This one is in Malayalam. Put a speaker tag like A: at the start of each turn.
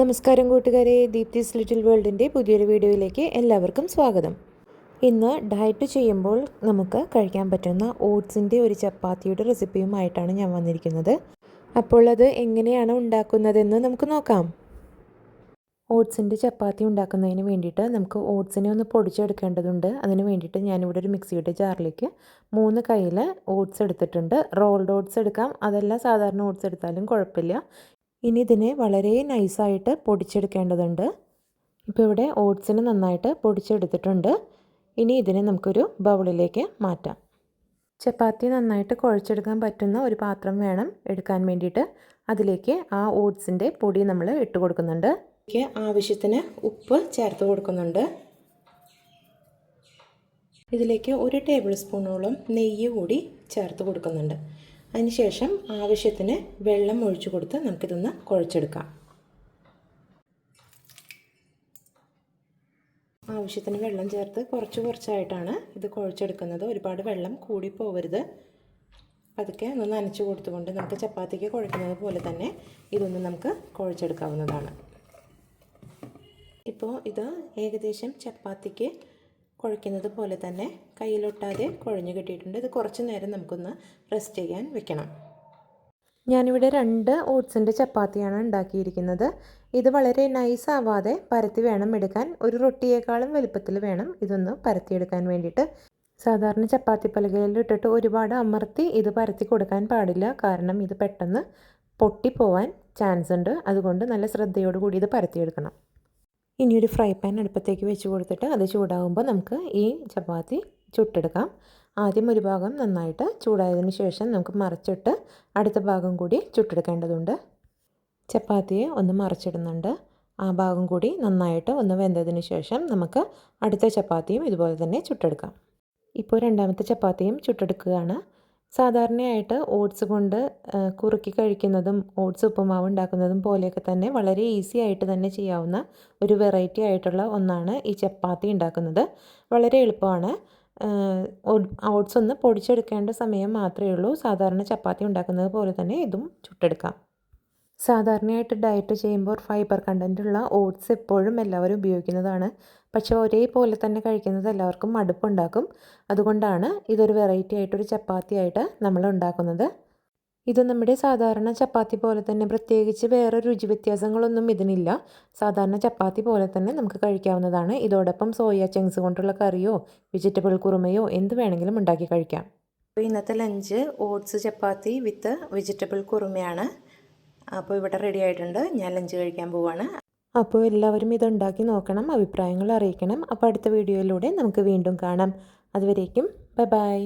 A: നമസ്കാരം കൂട്ടുകാരെ ദീപ്തിസ് ലിറ്റിൽ വേൾഡിൻ്റെ പുതിയൊരു വീഡിയോയിലേക്ക് എല്ലാവർക്കും സ്വാഗതം ഇന്ന് ഡയറ്റ് ചെയ്യുമ്പോൾ നമുക്ക് കഴിക്കാൻ പറ്റുന്ന ഓട്സിൻ്റെ ഒരു ചപ്പാത്തിയുടെ റെസിപ്പിയുമായിട്ടാണ് ഞാൻ വന്നിരിക്കുന്നത് അപ്പോൾ അത് എങ്ങനെയാണ് ഉണ്ടാക്കുന്നതെന്ന് നമുക്ക് നോക്കാം ഓട്സിൻ്റെ ചപ്പാത്തി ഉണ്ടാക്കുന്നതിന് വേണ്ടിയിട്ട് നമുക്ക് ഓട്സിനെ ഒന്ന് പൊടിച്ചെടുക്കേണ്ടതുണ്ട് അതിന് വേണ്ടിയിട്ട് ഞാനിവിടെ ഒരു മിക്സിയുടെ ജാറിലേക്ക് മൂന്ന് കയ്യിൽ ഓട്സ് എടുത്തിട്ടുണ്ട് റോൾഡ് ഓട്സ് എടുക്കാം അതെല്ലാം സാധാരണ ഓട്സ് എടുത്താലും കുഴപ്പമില്ല ഇനി ഇതിനെ വളരെ നൈസായിട്ട് പൊടിച്ചെടുക്കേണ്ടതുണ്ട് ഇപ്പോൾ ഇവിടെ ഓട്സിന് നന്നായിട്ട് പൊടിച്ചെടുത്തിട്ടുണ്ട് ഇനി ഇതിനെ നമുക്കൊരു ബൗളിലേക്ക് മാറ്റാം ചപ്പാത്തി നന്നായിട്ട് കുഴച്ചെടുക്കാൻ പറ്റുന്ന ഒരു പാത്രം വേണം എടുക്കാൻ വേണ്ടിയിട്ട് അതിലേക്ക് ആ ഓട്സിൻ്റെ പൊടി നമ്മൾ ഇട്ട് കൊടുക്കുന്നുണ്ട് ആവശ്യത്തിന് ഉപ്പ് ചേർത്ത് കൊടുക്കുന്നുണ്ട് ഇതിലേക്ക് ഒരു ടേബിൾ സ്പൂണോളം നെയ്യ് കൂടി ചേർത്ത് കൊടുക്കുന്നുണ്ട് അതിനുശേഷം ആവശ്യത്തിന് വെള്ളം ഒഴിച്ചു കൊടുത്ത് നമുക്കിതൊന്ന് കുഴച്ചെടുക്കാം ആവശ്യത്തിന് വെള്ളം ചേർത്ത് കുറച്ച് കുറച്ചായിട്ടാണ് ഇത് കുഴച്ചെടുക്കുന്നത് ഒരുപാട് വെള്ളം കൂടിപ്പോകരുത് പതുക്കെ ഒന്ന് നനച്ചു കൊടുത്തുകൊണ്ട് നമുക്ക് ചപ്പാത്തിക്ക് കുഴക്കുന്നത് പോലെ തന്നെ ഇതൊന്ന് നമുക്ക് കുഴച്ചെടുക്കാവുന്നതാണ് ഇപ്പോൾ ഇത് ഏകദേശം ചപ്പാത്തിക്ക് കുഴയ്ക്കുന്നത് പോലെ തന്നെ കയ്യിലൊട്ടാതെ കുഴഞ്ഞു കിട്ടിയിട്ടുണ്ട് ഇത് കുറച്ച് നേരം നമുക്കൊന്ന് റെസ്റ്റ് ചെയ്യാൻ വെക്കണം ഞാനിവിടെ രണ്ട് ഓട്സിൻ്റെ ചപ്പാത്തിയാണ് ഉണ്ടാക്കിയിരിക്കുന്നത് ഇത് വളരെ നൈസ് ആവാതെ പരത്തി വേണം എടുക്കാൻ ഒരു റൊട്ടിയേക്കാളും വലുപ്പത്തിൽ വേണം ഇതൊന്ന് പരത്തിയെടുക്കാൻ വേണ്ടിയിട്ട് സാധാരണ ചപ്പാത്തി പലകയിൽ ഇട്ടിട്ട് ഒരുപാട് അമർത്തി ഇത് പരത്തി കൊടുക്കാൻ പാടില്ല കാരണം ഇത് പെട്ടെന്ന് പൊട്ടിപ്പോവാൻ ചാൻസ് ഉണ്ട് അതുകൊണ്ട് നല്ല ശ്രദ്ധയോടുകൂടി ഇത് പരത്തിയെടുക്കണം ഒരു ഫ്രൈ പാൻ അടുപ്പത്തേക്ക് വെച്ച് കൊടുത്തിട്ട് അത് ചൂടാകുമ്പോൾ നമുക്ക് ഈ ചപ്പാത്തി ചുട്ടെടുക്കാം ആദ്യം ഒരു ഭാഗം നന്നായിട്ട് ചൂടായതിന് ശേഷം നമുക്ക് മറിച്ചിട്ട് അടുത്ത ഭാഗം കൂടി ചുട്ടെടുക്കേണ്ടതുണ്ട് ചപ്പാത്തിയെ ഒന്ന് മറിച്ചിടുന്നുണ്ട് ആ ഭാഗം കൂടി നന്നായിട്ട് ഒന്ന് വെന്തതിന് ശേഷം നമുക്ക് അടുത്ത ചപ്പാത്തിയും ഇതുപോലെ തന്നെ ചുട്ടെടുക്കാം ഇപ്പോൾ രണ്ടാമത്തെ ചപ്പാത്തിയും ചുട്ടെടുക്കുകയാണ് സാധാരണയായിട്ട് ഓട്സ് കൊണ്ട് കുറുക്കി കഴിക്കുന്നതും ഓട്സ് ഉപ്പുമാവ് ഉണ്ടാക്കുന്നതും പോലെയൊക്കെ തന്നെ വളരെ ഈസി ആയിട്ട് തന്നെ ചെയ്യാവുന്ന ഒരു വെറൈറ്റി ആയിട്ടുള്ള ഒന്നാണ് ഈ ചപ്പാത്തി ഉണ്ടാക്കുന്നത് വളരെ എളുപ്പമാണ് ഓട്സ് ഒന്ന് പൊടിച്ചെടുക്കേണ്ട സമയം മാത്രമേ ഉള്ളൂ സാധാരണ ചപ്പാത്തി ഉണ്ടാക്കുന്നത് പോലെ തന്നെ ഇതും ചുട്ടെടുക്കാം സാധാരണയായിട്ട് ഡയറ്റ് ചെയ്യുമ്പോൾ ഫൈബർ കണ്ടൻറ്റുള്ള ഓട്സ് എപ്പോഴും എല്ലാവരും ഉപയോഗിക്കുന്നതാണ് പക്ഷേ ഒരേപോലെ തന്നെ കഴിക്കുന്നത് എല്ലാവർക്കും മടുപ്പുണ്ടാക്കും അതുകൊണ്ടാണ് ഇതൊരു വെറൈറ്റി ആയിട്ടൊരു ആയിട്ട് നമ്മൾ ഉണ്ടാക്കുന്നത് ഇത് നമ്മുടെ സാധാരണ ചപ്പാത്തി പോലെ തന്നെ പ്രത്യേകിച്ച് വേറെ രുചി വ്യത്യാസങ്ങളൊന്നും ഇതിനില്ല സാധാരണ ചപ്പാത്തി പോലെ തന്നെ നമുക്ക് കഴിക്കാവുന്നതാണ് ഇതോടൊപ്പം സോയ ചെങ്സ് കൊണ്ടുള്ള കറിയോ വെജിറ്റബിൾ കുറുമയോ എന്ത് വേണമെങ്കിലും ഉണ്ടാക്കി കഴിക്കാം അപ്പോൾ ഇന്നത്തെ lunch oats chapati with vegetable കുറുമയാണ് അപ്പോൾ ഇവിടെ റെഡി ആയിട്ടുണ്ട് ഞാൻ ലഞ്ച് കഴിക്കാൻ പോവാണ് അപ്പോൾ എല്ലാവരും ഇതുണ്ടാക്കി നോക്കണം അഭിപ്രായങ്ങൾ അറിയിക്കണം അപ്പോൾ അടുത്ത വീഡിയോയിലൂടെ നമുക്ക് വീണ്ടും കാണാം അതുവരേക്കും ബൈ ബൈ